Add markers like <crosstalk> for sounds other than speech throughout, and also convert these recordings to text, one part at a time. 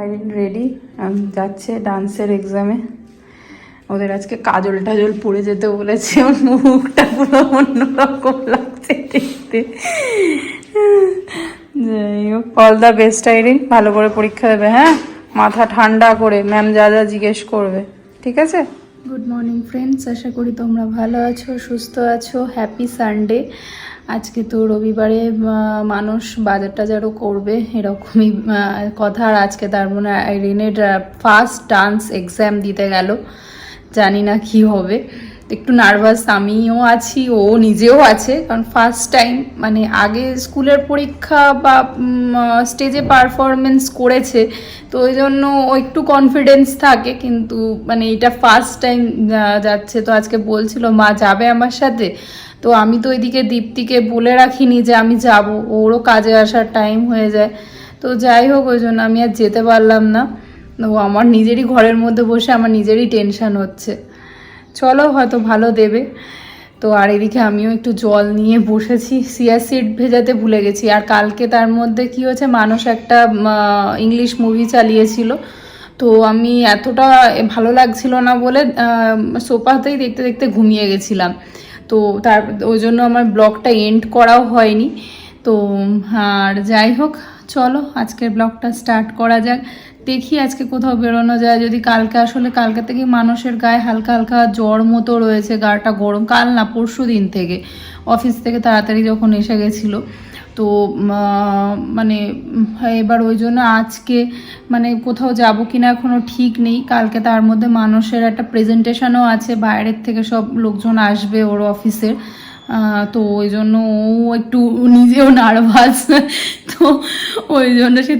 Irin ready যাচ্ছে ডান্সের এক্সামে ওদের আজকে কাজল টাজল পড়ে যেতে বলেছে, ওর মুখটা পুরো অন্যরকম লাগছে দেখতে। যাই হোক অল দ্য বেস্ট আইরিন ভালো করে পরীক্ষা দেবে হ্যাঁ? মাথা ঠান্ডা করে ম্যাম যা যা জিজ্ঞেস করবে, ঠিক আছে? গুড মর্নিং ফ্রেন্ডস আশা করি তোমরা ভালো আছো, সুস্থ আছো। হ্যাপি সানডে আজকে তো রবিবারে মানুষ বাজার টাজারও করবে, এরকমই কথা। আর আজকে তার মনে আইরিনের ফার্স্ট ডান্স এক্সাম দিতে গেল। জানি না কি হবে। একটু নার্ভাস আমিও আছি, ও নিজেও আছে, কারণ ফার্স্ট টাইম মানে আগে স্কুলের পরীক্ষা বা স্টেজে পারফরমেন্স করেছে, তো ওই জন্য ও একটু কনফিডেন্স থাকে, কিন্তু মানে এটা ফার্স্ট টাইম যাচ্ছে, তো আজকে বলছিল, মা, যাবে আমার সাথে? তো আমি তো ওইদিকে দীপ্তিকে বলে রাখিনি যে আমি যাব, ওরও কাজে আসার টাইম হয়ে যায়, তো যাই হোক, ওই জন্য আমি আর যেতে পারলাম না, ও আমার নিজেরই ঘরের মধ্যে বসে, আমার নিজেরই টেনশন হচ্ছে। চলো হয়তো ভালো দেবে। তো আর এদিকে আমিও একটু জল নিয়ে বসেছি। সিয়া সিড ভেজাতে ভুলে গেছি। আর কালকে তার মধ্যে কি হয়েছে, মানুষ একটা ইংলিশ মুভি চালিয়েছিল। তো আমি এতটা ভালো লাগছিল না বলে সোফাতেই দেখতে দেখতে ঘুমিয়ে গেছিলাম। তো তার, ওই জন্য আমার ব্লগটা এন্ড করাও হয়নি। তো, আর যাই হোক, চলো আজকের ব্লগটা স্টার্ট করা যাক। দেখি আজকে কোথাও বেরোনো যায়। যদি কালকে আসলে কালকে থেকে মানুষের গায়ে হালকা হালকা জ্বর মতো রয়েছে, গাটা গরম। কাল না, পরশু দিন থেকে। অফিস থেকে তাড়াতাড়ি যখন এসে গেছিল। তো মানে এবার ওই জন্য আজকে মানে কোথাও যাব কিনা এখনও ঠিক নেই। কালকে তার মধ্যে মানুষের একটা প্রেজেন্টেশনও আছে। বাইরের থেকে সব লোকজন আসবে ওর অফিসের তো ওই জন্য ও একটু নিজেও নার্ভাস তো ওই জন্য সে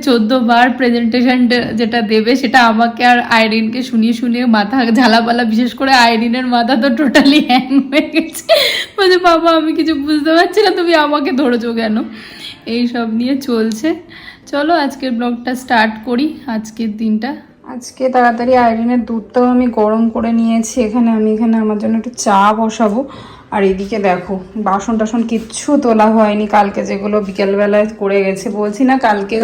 বার প্রেজেন্টেশন যেটা দেবে সেটা আমাকে আর আইরিনকে শুনিয়ে শুনিয়ে মাথা ঝালাপালা, বিশেষ করে আইরিনের মাথা তো টোটালি হ্যাং হয়ে গেছে। বলছে, বাবা, আমি কিছু বুঝতে পারছি না, তুমি আমাকে ধরেছো কেন? এই সব নিয়ে চলছে। চলো, আজকের ব্লগটা স্টার্ট করি। আজকের দিনটা আজকে তাড়াতাড়ি আয়রিনের দুধটাও আমি গরম করে নিয়েছি। এখানে আমি এখানে আমার জন্য একটু চা বসাবো। আর এদিকে দেখো বাসন টাসন কিচ্ছু তোলা হয়নি। কালকে যেগুলো বিকেলবেলায় করে গেছে, বলছি না কালকে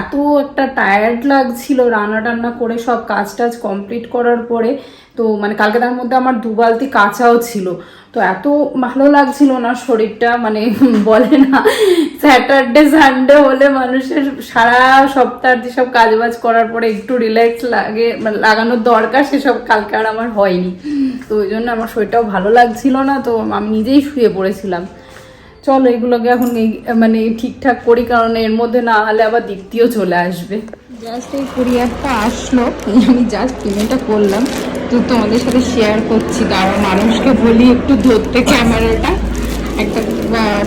এত একটা টায়ার্ড লাগছিল রান্না টান্না করে সব কাজ টাজ কমপ্লিট করার পরে। তো মানে কালকে তার মধ্যে আমার দু বালতি কাঁচাও ছিল। তো এত ভালো লাগছিল না শরীরটা মানে <laughs> বলে না স্যাটারডে সানডে হলে মানুষের সারা সপ্তাহ যেসব কাজবাজ করার পরে একটু রিল্যাক্স লাগে মানে লাগানোর দরকার, সেসব কালকে আর আমার হয়নি। তো ওই জন্য আমার শরীরটাও ভালো লাগছিল না, তো আমি নিজেই শুয়ে পড়েছিলাম। চলো এগুলোকে এখন মানে ঠিকঠাক করি, কারণ এর মধ্যে না হলে আবার দ্বিতীয় চলে আসবে। জাস্ট এই কুরিয়ারটা আসলো, আমি জাস্ট পেমেন্টটা করলাম। তো তোমাদের সাথে শেয়ার করছি কারণ মানুষকে বলি একটু ধরতে ক্যামেরাটা একটা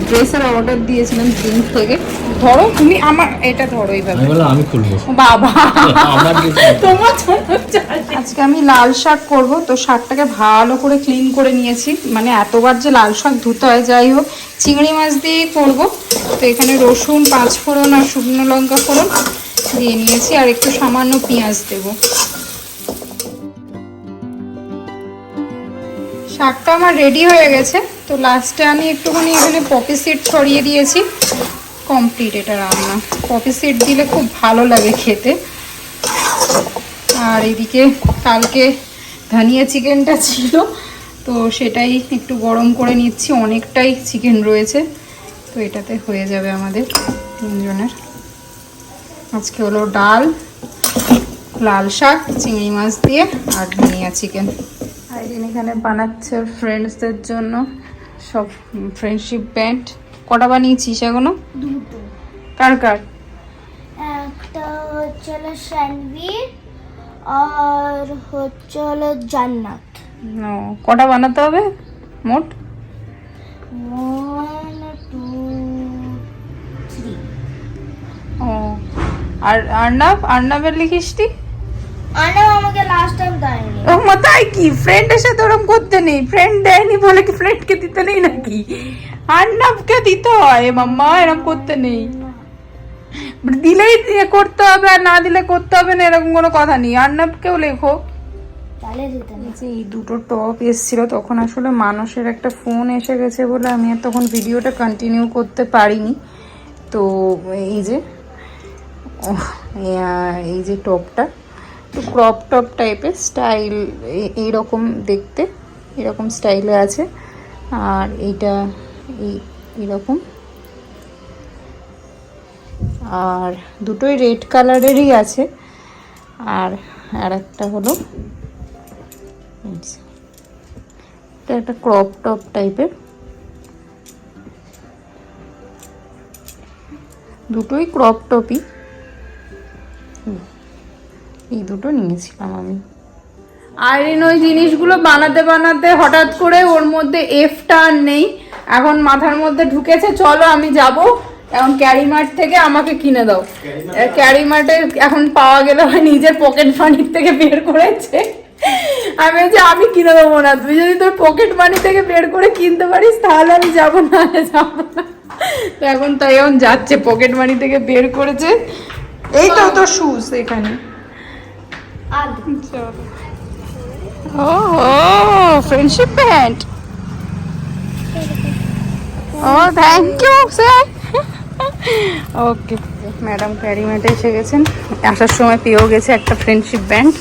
ড্রেসের অর্ডার দিয়েছিলাম জিন্স থেকে। ধরো তুমি আমার এটা ধরো এইভাবে। আমি খুলবো। বাবা। তোমার আজকে আমি লাল শাক করব তো শাকটাকে ভালো করে ক্লিন করে নিয়েছি। মানে এতবার যে লাল শাক ধুতে হয় যাই হোক চিংড়ি মাছ দিয়েই করব। তো এখানে রসুন পাঁচ ফোড়ন আর শুকনো লঙ্কা ফোড়ন দিয়ে নিয়েছি আর একটু সামান্য পেঁয়াজ দেব। শাকটা আমার রেডি হয়ে গেছে। তো লাস্টে আমি একটুখানি এখানে পপি সিড ছড়িয়ে দিয়েছি। কমপ্লিট এটা রান্না। পপি সিড দিলে খুব ভালো লাগে খেতে। আর এদিকে কালকে ধনিয়া চিকেনটা ছিল। তো সেটাই একটু গরম করে নিচ্ছি। অনেকটাই চিকেন রয়েছে। তো এটাতে হয়ে যাবে আমাদের তিনজনের। আজকে হলো ডাল, লাল শাক, চিংড়ি মাছ দিয়ে আর ধনিয়া চিকেন। এখানে বানাচ্ছে ফ্রেন্ডসদের জন্য সব ফ্রেন্ডশিপ ব্যান্ড কটা বানিয়েছিস এখনও? দুটো। কার কার? একটা হচ্ছে হলো স্যান্ডউইচ আর হচ্ছে হলো জান্নাত। ও, কটা বানাতে হবে মোট? ওয়ান টু থ্রি ও আর আর্নাব? আর্নাবের লিখিসটি আমাকে লাস্ট টাইম দেয়নি। ও মা তাই কি? ফ্রেন্ডের সাথে ওরম করতে নেই। ফ্রেন্ড দেয়নি বলে কি ফ্রেন্ডকে দিতে নেই নাকি? আর্নাবকে দিতে হয় মাম্মা এরকম করতে নেই। দিলেই দিয়ে করতে হবে আর না দিলে করতে হবে না এরকম কোনো কথা নেই। আর্নাবকেও লেখো। যে এই দুটো টপ এসেছিল তখন আসলে মানুষের একটা ফোন এসে গেছে বলে আমি আর তখন ভিডিওটা কন্টিনিউ করতে পারিনি। তো এই যে এই যে টপটা তো ক্রপ টপ টাইপের স্টাইল এইরকম দেখতে, এরকম স্টাইলে আছে। আর এইটা এই, এরকম। আর দুটোই রেড কালারেরই আছে। আর আর একটা হলো, এটা একটা ক্রপ টপ টাইপের দুটোই ক্রপ টপই এই দুটো নিয়েছিলাম আমি। আইরিন ওই জিনিসগুলো বানাতে বানাতে হঠাৎ করে ওর মধ্যে এফটা আর নেই। এখন মাথার মধ্যে ঢুকেছে চলো আমি যাব। এখন ক্যারিমার্ট থেকে আমাকে কিনে দাও। ক্যারিমার্টে এখন পাওয়া গেলে হয় নিজের পকেট মানির থেকে বের করেছে। আমি বলছি আমি কিনে দেবো না। তুই যদি তোর পকেট মানি থেকে বের করে কিনতে পারিস তাহলে আমি যাব না যাব না। তো এখন তাই এখন যাচ্ছে পকেট মানি থেকে বের করেছে। এইটাও তো শুজ এখানে। ও friendship pant O thank you sir okay madam ক্যারিমেটে এসে গেছেন। আসার সময় পেয়েও গেছে একটা ফ্রেন্ডশিপ ব্যান্ড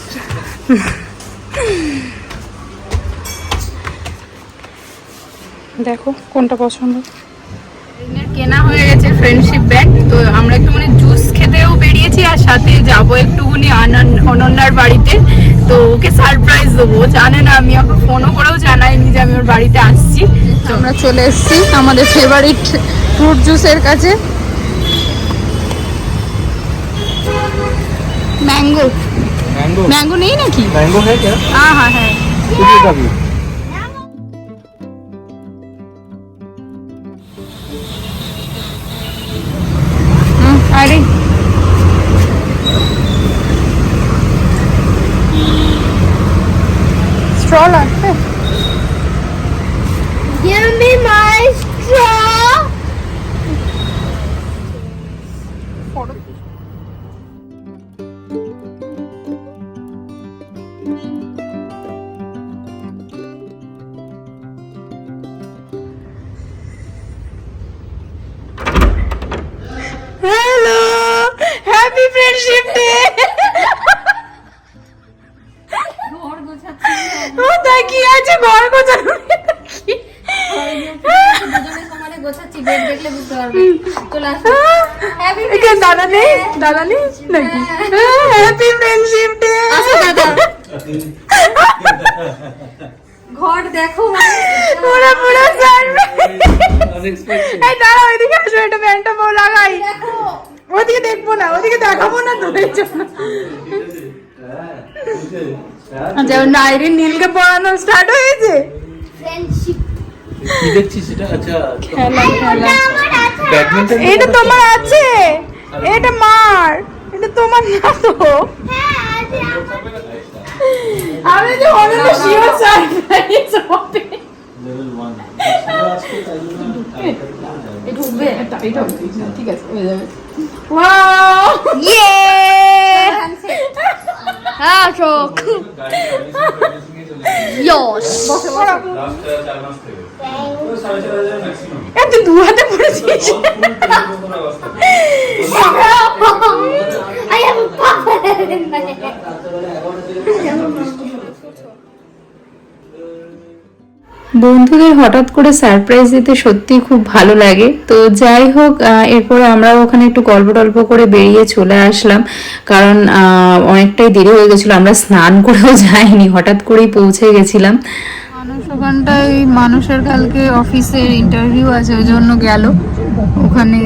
দেখো কোনটা পছন্দ? কেনা হয়ে গেছে ফ্রেন্ডশিপ ব্যাগ তো আমরা একটু মানে সাথে যাব একটুখানি অনন্যার বাড়িতে। তো ওকে সারপ্রাইজ দেবো। জানে না আমি ওকে ফোনও করেও জানাইনি যে আমি ওর বাড়িতে আসছি। আমরা চলে এসেছি আমাদের ফেভারিট ফ্রুট জুসের কাছে। ম্যাঙ্গো ম্যাঙ্গো ম্যাঙ্গো নেই নাকি? ম্যাঙ্গো হ্যাঁ। হ্যাঁ হ্যাঁ স্ট্র লাগবে Give me my straw. Hello দেখাচ্ছি বেড ওদিকে দেখব না ওদিকে দেখাবো না তোদের জন্য। হ্যাঁ, আচ্ছা, যেমন আইরিন নীলকে পড়ানো স্টার্ট হয়েছে? কি দেখছিস সেটা? আচ্ছা খেলা খেলা। ব্যাডমিন্টন এটা তোমার আছে? এটা মার। এটা তোমার না তো। আমি যে অনেক শিওর সারপ্রাইজ হবে লেভেল 1 এ ঢুকবে এটা এটা ঠিক আছে হয়ে যাবে। ওয়াও ইয়ে হ্যাঁ চোখ। ইয়স এ দু হাতে পড়েছিস. বন্ধুদের হঠাৎ করে সারপ্রাইজ দিতে সত্যিই খুব ভালো লাগে। তো যাই হোক এরপরে আমরা ওখানে একটু গল্প টল্প করে বেরিয়ে চলে আসলাম। কারণ অনেকটাই দেরি হয়ে গেছিল আমরা স্নান করেও যাইনি হঠাৎ করেই পৌঁছে গেছিলাম। মানুষ ওখানটায় মানুষের কালকে অফিসের ইন্টারভিউ আছে ওই জন্য গেল। ওখানে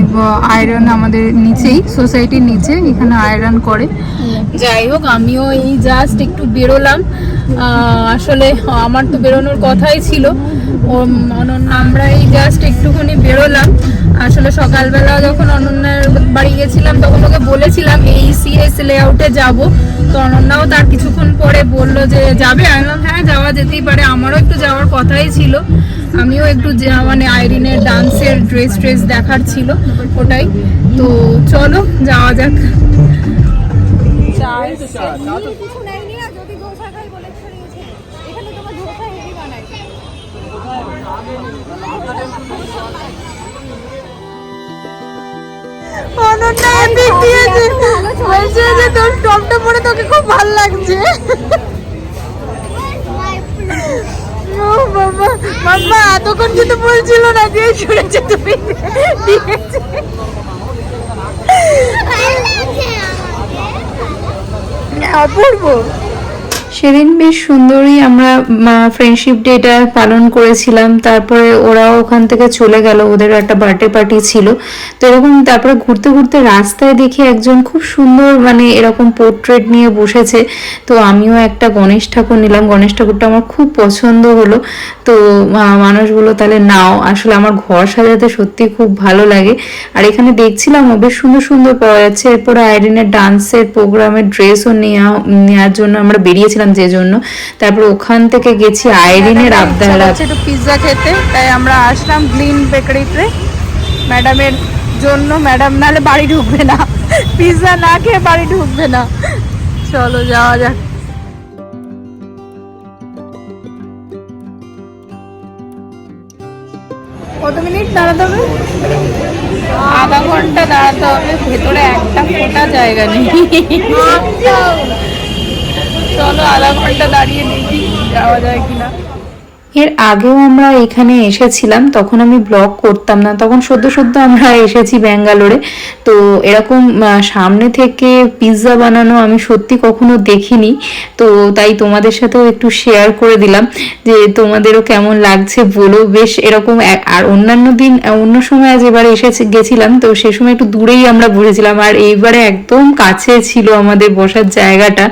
আয়রন আমাদের নিচেই সোসাইটির নিচে, এখানে আয়রন করে। যাই হোক, আমিও এই জাস্ট একটু বেরোলাম। আসলে আমার তো বেরোনোর কথাই ছিল। আমরা এই জাস্ট একটুখানি বেরোলাম। আসলে সকালবেলা যখন অনন্যার বাড়ি গেছিলাম, তখন ওকে বলেছিলাম, এই সিএস লেআউটে যাব। তো অনন্যাও তার কিছুক্ষণ পরে বলল যে, যাবে? আমি হ্যাঁ যাওয়া যেতেই পারে। আমারও একটু যাওয়ার কথাই ছিল। আমিও একটু যা- মানে আইরিনের ডান্সের ড্রেস ট্রেস দেখার ছিল ওটাই। তো চলো যাওয়া যাক। অনন্যা এপিক দিয়েছে বলছে যে তোর টপটা পরে তোকে খুব ভালো লাগছে। মাম্মা এতক্ষণ কিন্তু বলছিল না যে শুনেছে তুমি অপূর্ব সেদিন বেশ সুন্দরই আমরা ফ্রেন্ডশিপ ডেটা পালন করেছিলাম, তারপরে ওরাও ওখান থেকে চলে গেল, ওদের একটা বার্থডে পার্টি ছিল। তো এরকম তারপরে ঘুরতে ঘুরতে রাস্তায় দেখি একজন খুব সুন্দর মানে এরকম পোর্ট্রেট নিয়ে বসেছে। তো আমিও একটা গণেশ ঠাকুর নিলাম, গণেশ ঠাকুরটা আমার খুব পছন্দ হলো। তো মানুষগুলো তাহলে নাও, আসলে আমার ঘর সাজাতে সত্যি খুব ভালো লাগে। আর এখানে দেখছিলাম বেশ সুন্দর সুন্দর পাওয়া যাচ্ছে। এরপরে আইরিনের ডান্সের প্রোগ্রামের ড্রেসও নেওয়া নেওয়ার জন্য আমরা বেরিয়েছিলাম যে জন্য। তারপর ওখান থেকে গেছি আইরিনের আবদার একটু পিৎজা খেতে তাই আমরা আসলাম গ্লিন বেকারিতে। ম্যাডামের জন্য ম্যাডাম নালে বাড়ি ঢুকবে না। পিৎজা না খেয়ে বাড়ি ঢুকবে না। চলো যাওয়া যাক। কত মিনিট দাঁড়াতে হবে? আধা ঘণ্টা দাঁড়াতে হবে ভেতরে একটা ফোটা জায়গা নেই। চলো আধা ঘণ্টা দাঁড়িয়ে দেখি যাওয়া যায় কিনা। এর আগেও আমরা এখানে এসেছিলাম, তখন আমি ব্লগ করতাম না, তখন সদ্য সদ্য আমরা এসেছি ব্যাঙ্গালোরে। তো এরকম সামনে থেকে পিৎজা বানানো আমি সত্যি কখনো দেখিনি। তো তাই তোমাদের সাথেও একটু শেয়ার করে দিলাম যে তোমাদেরও কেমন লাগছে বলো। বেশ এরকম আর অন্যান্য দিন অন্য সময় আজ এবারে এসেছি, গেছিলাম, তো সে সময় একটু দূরেই আমরা বসেছিলাম আর এইবারে একদম কাছে ছিল আমাদের বসার জায়গাটা।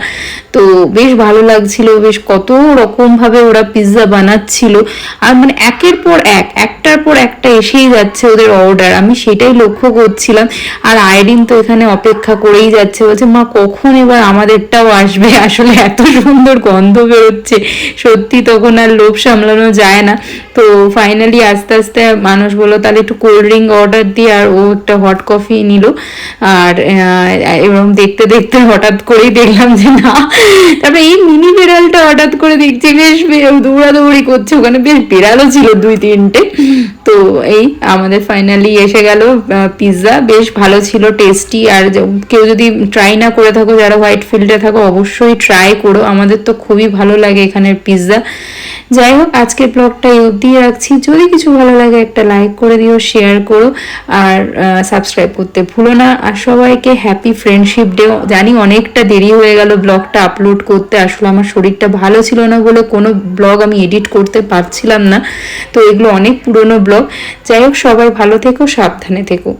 তো বেশ ভালো লাগছিল, বেশ কত রকমভাবে ওরা পিৎজা বানাচ্ছিল আর মানে একের পর এক, একটার পর একটা এসেই যাচ্ছে ওদের অর্ডার আমি সেটাই লক্ষ্য করছিলাম। আর আইরিন তো এখানে অপেক্ষা করেই যাচ্ছে। বলছে, মা, কখন এবার আমাদেরটাও আসবে? <laughs> আসলে এত সুন্দর গন্ধ বেরোচ্ছে। সত্যি তখন আর লোভ সামলানো যায় না। তো ফাইনালি আস্তে আস্তে মানুষ বলল, তাহলে একটু কোল্ড ড্রিঙ্ক অর্ডার দিয়ে আর ও একটা হট কফি নিল। আর এবং দেখতে দেখতে হঠাৎ করেই দেখলাম যে না। তারপরে এই মিনি বিড়ালটা হঠাৎ করে দেখছি, বেশ দৌড়াদৌড়ি করছে ওখানে বেশ বিড়ালও ছিল দুই, তিনটে। তো এই আমাদের ফাইনালি এসে গেল পিৎজা বেশ ভালো ছিল টেস্টি আর কেউ যদি ট্রাই না করে থাকো, যারা হোয়াইট ফিল্ডে থাকো, অবশ্যই ট্রাই করো। আমাদের তো খুবই ভালো লাগে এখানের পিৎজা যাই হোক, আজকের ব্লগটা এই অবধি রাখছি। যদি কিছু ভালো লাগে, একটা লাইক করে দিও শেয়ার করো। আর সাবস্ক্রাইব করতে ভুলো না। আর সবাইকে হ্যাপি ফ্রেন্ডশিপ ডে জানি অনেকটা দেরি হয়ে গেল ব্লগটা আপলোড করতে। আসলে আমার শরীরটা ভালো ছিল না বলে কোনো ব্লগ আমি এডিট করতে পারছিলাম না। তো এগুলো অনেক পুরনো ব্লগ। যাই হোক, সবাই ভালো থেকো, সাবধানে থেকো।